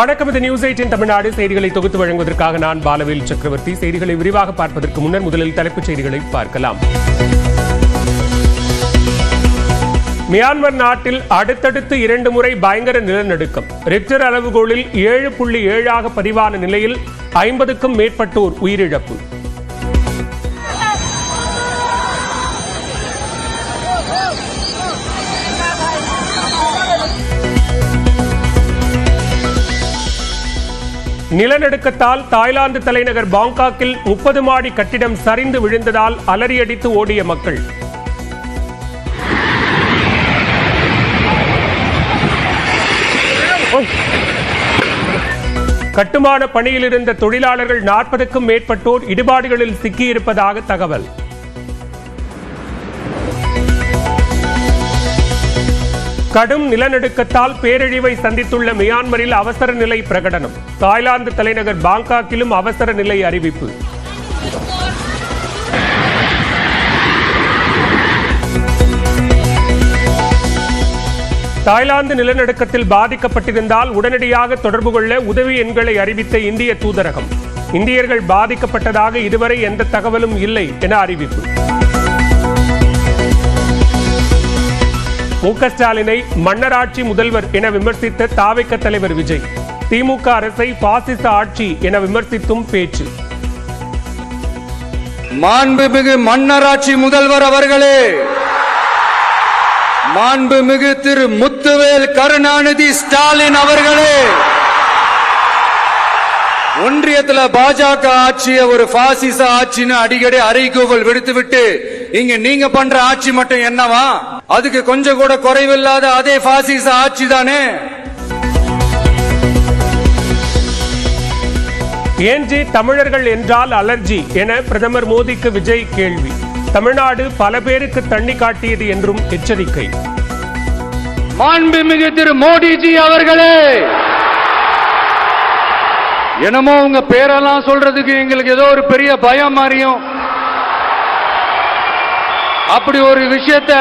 வணக்கம். இது news eighteen Tamil Nadu. செய்திகளை தொகுத்து வழங்குவதற்காக நான் பாலவேல் சக்கரவர்த்தி. செய்திகளை விரிவாக பார்ப்பதற்கு முன்னர் முதலில் தலைப்புச் செய்திகளை பார்க்கலாம். மியான்மர் நாட்டில் அடுத்தடுத்து இரண்டு முறை பயங்கர நிலநடுக்கம். ரிக்டர் அளவுகோலில் ஏழு புள்ளி ஏழாக பதிவான நிலையில் ஐம்பதுக்கும் மேற்பட்டோர் உயிரிழப்பு. நிலநடுக்கத்தால் தாய்லாந்து தலைநகர் பாங்காக்கில் முப்பது மாடி கட்டிடம் சரிந்து விழுந்ததால் அலறியடித்து ஓடிய மக்கள். கட்டுமான பணியில் இருந்த தொழிலாளர்கள் நாற்பதுக்கும் மேற்பட்டோர் இடிபாடுகளில் சிக்கியிருப்பதாக தகவல். கடும் நிலநடுக்கத்தால் பேரழிவை சந்தித்துள்ள மியான்மரில் அவசர நிலை பிரகடனம். தாய்லாந்து தலைநகர் பாங்காக்கிலும் அவசர நிலை அறிவிப்பு. தாய்லாந்து நிலநடுக்கத்தில் பாதிக்கப்பட்டிருந்தால் உடனடியாக தொடர்பு கொள்ள உதவி எண்களை அறிவித்த இந்திய தூதரகம். இந்தியர்கள் பாதிக்கப்பட்டதாக இதுவரை எந்த தகவலும் இல்லை என அறிவிப்பு. மு ஸ்டாலினை மன்னராட்சி முதல்வர் என விமர்சித்த தாவைக்க தலைவர் விஜய். திமுக அரசை பாசிச ஆட்சி என விமர்சித்தும் பேச்சு. மாண்புமிகு மன்னராட்சி முதல்வர் அவர்களே மாண்புமிகு திரு முத்துவேல் கருணாநிதி ஸ்டாலின் அவர்களே ஒன்றியத்துல பாஜக ஆட்சியை ஒரு பாசிச ஆட்சின்னு அடிக்கடி அறைகூவல் விடுத்துவிட்டு இங்க நீங்க பண்ற ஆட்சி மட்டும் என்னவா? அதுக்கு கொஞ்சம் கூட குறைவில்லாத அதே பாசிச ஆட்சி தானே? ஏன்றி தமிழர்கள் என்றால் அலர்ஜி என பிரதமர் மோடிக்கு விஜய் கேள்வி. தமிழ்நாடு பல பேருக்கு தண்ணி காட்டியது என்றும் எச்சரிக்கை. மாண்புமிகு திரு மோடிஜி அவர்களே! என்னமோ உங்க பேரெல்லாம் சொல்றதுக்கு எங்களுக்கு ஏதோ ஒரு பெரிய பயம் மாதிரியும் அப்படி ஒரு விஷயத்த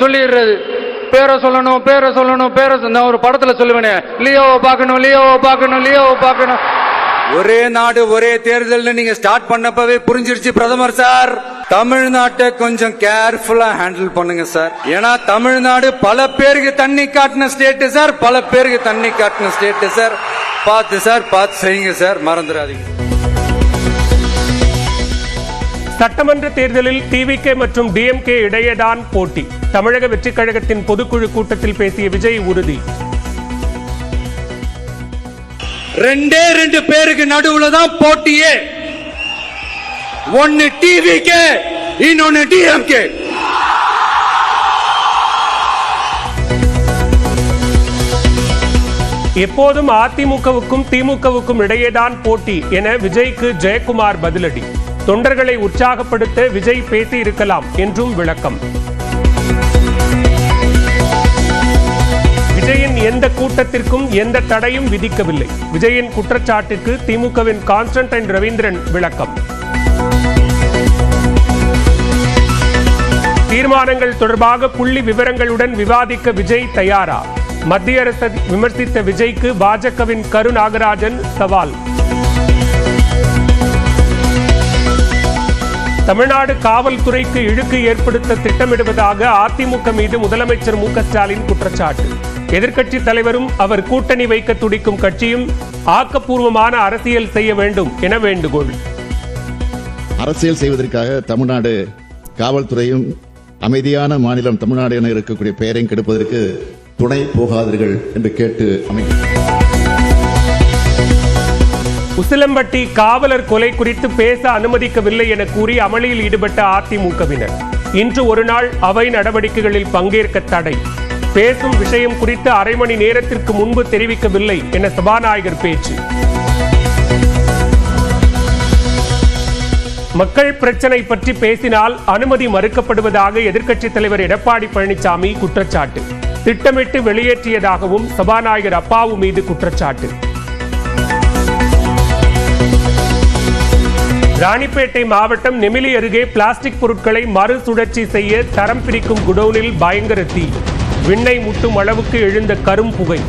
சொல்லிடுறது. பேரை சொல்லணும் பேரை சொல்லணும் பேரை நான் ஒரு படத்துல சொல்லுவேனே. லியோவை பார்க்கணும் லியோவை பார்க்கணும் லியோவை பார்க்கணும். ஒரே நாடு ஒரே தேர்தல்னு நீங்க ஸ்டார்ட் பண்ணப்பவே புரிஞ்சிருச்சு பிரதமர் சார். தமிழ்நாட்டை கொஞ்சம் கேர்ஃபுல்லா ஹேண்டில் பண்ணுங்க சார் ஏன்னா தமிழ்நாடு பல பேருக்கு தண்ணி காட்டின ஸ்டேட் சார் பல பேருக்கு தண்ணி காட்டின ஸ்டேட் சார் பார்த்து சார் பார்த்து செய்யுங்க சார் மறந்துடாதீங்க. சட்டமன்ற தேர்தலில் டிவிகே மற்றும் டிஎம்கே இடையேதான் போட்டி. தமிழக வெற்றிக் கழகத்தின் பொதுக்குழு கூட்டத்தில் பேசிய விஜய் உறுதி. ரெண்டே ரெண்டு பேருக்கு நடுவுல தான் போட்டியே. ஒன்னு டிவிக்கு இன்னொன்னு டிஎம்கே எப்போதும் அதிமுகவுக்கும் திமுகவுக்கும் இடையேதான் போட்டி என விஜய்க்கு ஜெயக்குமார் பதிலடி. தொண்டர்களை உற்சாகப்படுத்த விஜய் பேசி இருக்கலாம் என்றும் விளக்கம். விஜயின் எந்த கூட்டத்திற்கும் எந்த தடையும் விதிக்கவில்லை. விஜயின் குற்றச்சாட்டுக்கு திமுகவின் கான்ஸ்டன்டைன் ரவீந்திரன் விளக்கம். தீர்மானங்கள் தொடர்பாக புள்ளி விவரங்களுடன் விவாதிக்க விஜய் தயாரா? மத்திய அரசை விமர்சித்த விஜய்க்கு பாஜகவின் கரு நாகராஜன் சவால். தமிழ்நாடு காவல்துறைக்கு இழுக்கு ஏற்படுத்த திட்டமிடுவதாக அதிமுக மீது முதலமைச்சர் மு ஸ்டாலின் குற்றச்சாட்டு. எதிர்க்கட்சி தலைவரும் அவர் கூட்டணி வைக்க துடிக்கும் கட்சியும் ஆக்கப்பூர்வமான அரசியல் செய்ய வேண்டும் என வேண்டுகோள். அரசியல் செய்வதற்காக தமிழ்நாடு காவல்துறையும் அமைதியான மாநிலம் தமிழ்நாடு என இருக்கக்கூடிய பெயரையும் கெடுப்பதற்கு துணை போகாதீர்கள் என்று கேட்டு அமைக்க உசிலம்பட்டி காவலர் கொலை குறித்து பேச அனுமதிக்கவில்லை என கூறி அமளியில் ஈடுபட்ட அதிமுகவினர். இன்று ஒரு நாள் அவை நடவடிக்கைகளில் பங்கேற்க தடை. பேசும் விஷயம் குறித்து அரை மணி நேரத்திற்கு முன்பு தெரிவிக்கவில்லை என சபாநாயகர் பேச்சு. மக்கள் பிரச்சனை பற்றி பேசினால் அனுமதி மறுக்கப்படுவதாக எதிர்க்கட்சித் தலைவர் எடப்பாடி பழனிசாமி குற்றச்சாட்டு. திட்டமிட்டு வெளியேற்றியதாகவும் சபாநாயகர் அப்பாவு மீது குற்றச்சாட்டு. ராணிப்பேட்டை மாவட்டம் நெமிலி அருகே பிளாஸ்டிக் பொருட்களை மறுசுழற்சி செய்ய தரம் பிரிக்கும் குடோனில் பயங்கர தீ. விண்ணை முட்டும் அளவுக்கு எழுந்த கரும் புகை.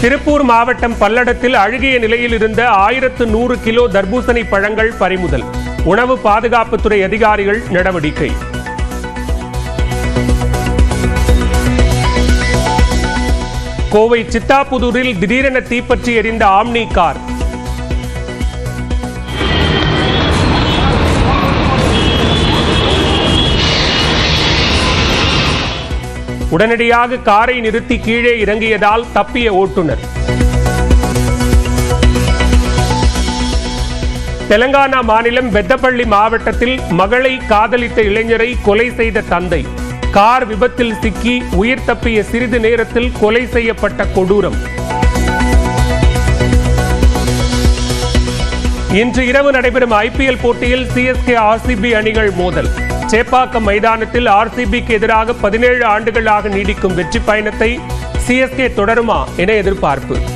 திருப்பூர் மாவட்டம் பல்லடத்தில் அழுகிய நிலையில் இருந்த ஆயிரத்து நூறு கிலோ தர்பூசணி பழங்கள் பறிமுதல். உணவு பாதுகாப்புத்துறை அதிகாரிகள் நடவடிக்கை. கோவை சித்தாபுதூரில் திடீரென தீப்பற்றி எரிந்த ஆம்னி கார். உடனடியாக காரை நிறுத்தி கீழே இறங்கியதால் தப்பிய ஓட்டுநர். தெலங்கானா மாநிலம் பெத்தப்பள்ளி மாவட்டத்தில் மகளை காதலித்த இளைஞரை கொலை செய்த தந்தை. கார் விபத்தில் சிக்கி உயிர் தப்பிய சிறிது நேரத்தில் கொலை செய்யப்பட்ட கொடூரம். இன்று இரவு நடைபெறும் ஐபிஎல் போட்டியில் சிஎஸ்கே ஆர்சிபி அணிகள் மோதல். சேப்பாக்கம் மைதானத்தில் ஆர்சிபிக்கு எதிராக பதினேழு ஆண்டுகளாக நீடிக்கும் வெற்றி பயணத்தை சிஎஸ்கே தொடருமா என எதிர்பார்ப்பு.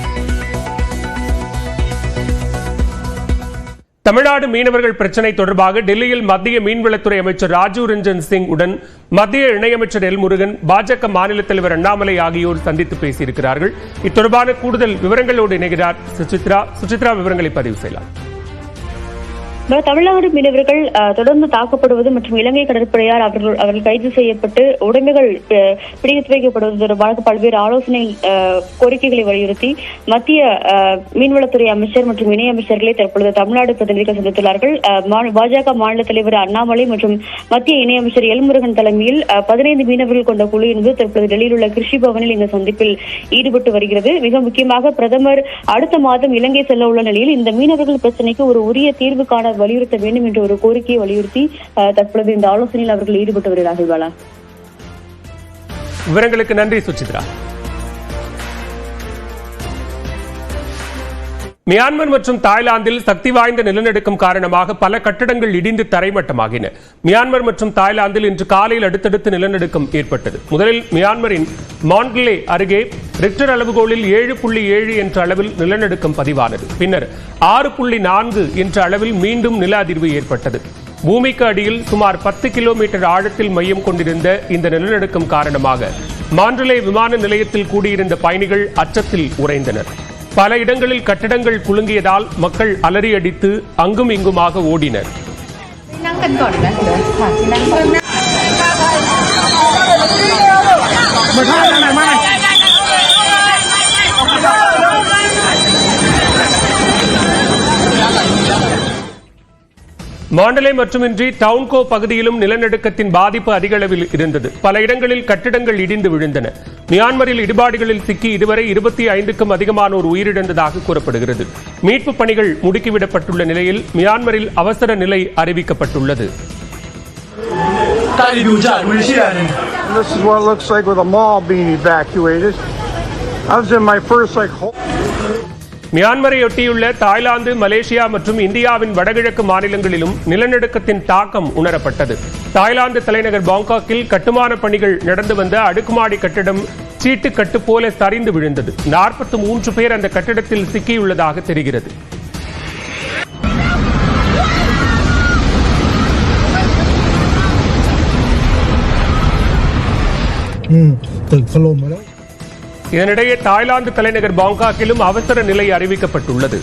தமிழ்நாடு மீனவர்கள் பிரச்சினை தொடர்பாக டெல்லியில் மத்திய மீன்வளத்துறை அமைச்சர் ராஜீவ் ரஞ்சன் சிங் உடன் மத்திய இணையமைச்சர் எல் முருகன் பாஜக மாநில தலைவர் அண்ணாமலை ஆகியோர் சந்தித்து பேசியிருக்கிறார்கள். இத்தொடர்பான கூடுதல் விவரங்களோடு இணைகிறார். சுசித்ரா சுசித்ரா விவரங்களை பதிவு செய்யலாம். தமிழ்நாடு மீனவர்கள் அஹ், தொடர்ந்து தாக்கப்படுவது மற்றும் இலங்கை கடற்படையால் அவர்கள் அவர்கள் கைது செய்யப்பட்டு உடைமைகள் பிடித்து வைக்கப்படுவது தொடர்பாக பல்வேறு ஆலோசனை கோரிக்கைகளை வலியுறுத்தி மத்திய மீன்வளத்துறை அமைச்சர் மற்றும் இணையமைச்சர்களை தற்பொழுது தமிழ்நாடு பிரதிநிதிகள் சந்தித்துள்ளார்கள். மா- பாஜக மாநில தலைவர் அண்ணாமலை மற்றும் மத்திய இணையமைச்சர் எல்முருகன் தலைமையில் பதினைந்து மீனவர்கள் கொண்ட குழு என்பது தற்பொழுது டெல்லியில் உள்ள கிருஷி பவனில் இந்த சந்திப்பில் ஈடுபட்டு வருகிறது. மிக முக்கியமாக பிரதமர் அடுத்த மாதம் இலங்கை செல்ல உள்ள நிலையில் இந்த மீனவர்கள் பிரச்சனைக்கு ஒரு உரிய தீர்வு காண வலியுறுத்த வேண்டும் என்ற ஒரு கோரிக்கையை வலியுறுத்தி தற்பொழுது இந்த ஆலோசனையில் அவர்கள் ஈடுபட்டு வருகிறார்கள் பாலா. விவரங்களுக்கு நன்றி சுசித்ரா. மியான்மர் மற்றும் தாய்லாந்தில் சக்தி வாய்ந்த நிலநடுக்கம் காரணமாக பல கட்டடங்கள் இடிந்து தரைமட்டமாகின. மியான்மர் மற்றும் தாய்லாந்தில் இன்று காலையில் அடுத்தடுத்து நிலநடுக்கம் ஏற்பட்டது. முதலில் மியான்மரின் மான்கிலே அருகே ரிக்டர் அளவுகோலில் ஏழு புள்ளி ஏழு என்ற அளவில் நிலநடுக்கம் பதிவானது. பின்னர் ஆறு புள்ளி நான்கு என்ற அளவில் மீண்டும் நில அதிர்வு ஏற்பட்டது. பூமிக்கு அடியில் சுமார் பத்து கிலோமீட்டர் ஆழத்தில் மையம் கொண்டிருந்த இந்த நிலநடுக்கம் காரணமாக மாண்டலே விமான நிலையத்தில் கூடியிருந்த பயணிகள் அச்சத்தில் உறைந்தனர். பல இடங்களில் கட்டடங்கள் குலுங்கியதால் மக்கள் அலறி அடித்து அங்கும் இங்குமாக ஓடினர். மாண்டலே மட்டுமின்றி டவுன்கோ பகுதியிலும் நிலநடுக்கத்தின் பாதிப்பு அதிகளவில் இருந்தது. பல இடங்களில் கட்டிடங்கள் இடிந்து விழுந்தன. மியான்மரில் இடிபாடுகளில் சிக்கி இதுவரை இருபத்தி ஐந்துக்கும் அதிகமானோர் உயிரிழந்ததாக கூறப்படுகிறது. மீட்பு பணிகள் முடுக்கிவிடப்பட்டுள்ள நிலையில் மியான்மரில் அவசர நிலை அறிவிக்கப்பட்டுள்ளது. This is what it looks like with a mall being evacuated. I was in my first like whole மியான்மரையொட்டியுள்ள தாய்லாந்து மலேசியா மற்றும் இந்தியாவின் வடகிழக்கு மாநிலங்களிலும் நிலநடுக்கத்தின் தாக்கம் உணரப்பட்டது. தாய்லாந்து தலைநகர் பாங்காக்கில் கட்டுமான பணிகள் நடந்து வந்த அடுக்குமாடி கட்டிடம் சீட்டுக்கட்டு போல சரிந்து விழுந்தது. நாற்பத்தி மூன்று பேர் அந்த கட்டிடத்தில் சிக்கியுள்ளதாக தெரிகிறது. இதனிடையே தாய்லாந்து தலைநகர் பாங்காக்கிலும் அவசர நிலை அறிவிக்கப்பட்டுள்ளது.